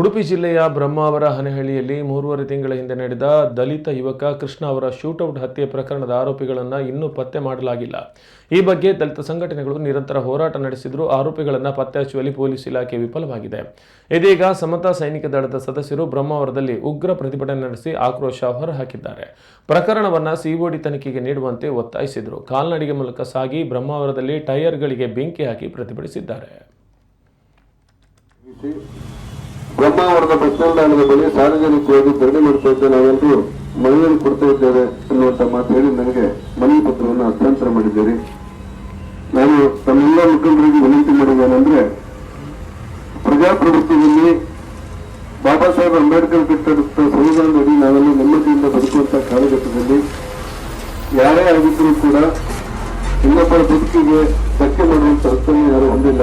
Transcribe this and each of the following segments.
ಉಡುಪಿ ಜಿಲ್ಲೆಯ ಬ್ರಹ್ಮಾವರ ಹನೆಹಳ್ಳಿಯಲ್ಲಿ ಮೂರುವರೆ ತಿಂಗಳ ಹಿಂದೆ ನಡೆದ ದಲಿತ ಯುವಕ ಕೃಷ್ಣ ಅವರ ಶೂಟೌಟ್ ಹತ್ಯೆ ಪ್ರಕರಣದ ಆರೋಪಿಗಳನ್ನು ಇನ್ನೂ ಪತ್ತೆ ಮಾಡಲಾಗಿಲ್ಲ. ಈ ಬಗ್ಗೆ ದಲಿತ ಸಂಘಟನೆಗಳು ನಿರಂತರ ಹೋರಾಟ ನಡೆಸಿದರೂ. ಆರೋಪಿಗಳನ್ನು ಪತ್ತೆ ಹಚ್ಚುವಲ್ಲಿ ಪೊಲೀಸ್ ಇಲಾಖೆ ವಿಫಲವಾಗಿದೆ. ಇದೀಗ ಸಮತಾ ಸೈನಿಕ ದಳದ ಸದಸ್ಯರು ಬ್ರಹ್ಮಾವರದಲ್ಲಿ ಉಗ್ರ ಪ್ರತಿಭಟನೆ ನಡೆಸಿ ಆಕ್ರೋಶ ಹೊರಹಾಕಿದ್ದಾರೆ. ಪ್ರಕರಣವನ್ನು ಸಿಒಡಿ ತನಿಖೆಗೆ ನೀಡುವಂತೆ ಒತ್ತಾಯಿಸಿದರು. ಕಾಲ್ನಡಿಗೆ ಮೂಲಕ ಸಾಗಿ ಬ್ರಹ್ಮಾವರದಲ್ಲಿ ಟೈರ್ಗಳಿಗೆ ಬೆಂಕಿ ಹಾಕಿ ಪ್ರತಿಭಟಿಸಿದ್ದಾರೆ. ಬ್ರಹ್ಮಾವರದ ಬಸ್ ನಿಲ್ದಾಣದ ಬಳಿ ಸಾರ್ವಜನಿಕವಾಗಿ ಧರಣಿ ಇದ್ದ ನಾವೆಲ್ಲರೂ ಮನವಿಯನ್ನು ಕೊಡ್ತಾ ಇದ್ದೇವೆ ಅನ್ನುವಂತ ಮಾತು ಹೇಳಿ ನನಗೆ ಮನವಿ ಪತ್ರವನ್ನು ಹಸ್ತಾಂತರ ಮಾಡಿದ್ದೀರಿ. ನಾನು ತಮ್ಮೆಲ್ಲ ಮುಖಂಡರಿಗೆ ವಿನಂತಿ ಮಾಡಿದ್ದೇನೆಂದ್ರೆ ಪ್ರಜಾಪ್ರಭುತ್ವದಲ್ಲಿ ಬಾಬಾ ಸಾಹೇಬ್ ಅಂಬೇಡ್ಕರ್ ಕಟ್ಟಡ ಸಂವಿಧಾನದಲ್ಲಿ ನಾವೆಲ್ಲ ನೆಮ್ಮದಿಯಿಂದ ಬದುಕುವಂತಹ ಕಾಲಘಟ್ಟದಲ್ಲಿ ಯಾರೇ ಆಗಿದ್ರೂ ಕೂಡ ಇನ್ನೊಬ್ಬರ ಬದುಕಿಗೆ ಧಕ್ಕೆ ಮಾಡುವಂತ ಹಕ್ಕನ್ನು ಯಾರು ಹೊಂದಿಲ್ಲ.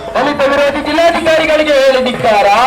கைகளுக்கு வேலை நிற்காரா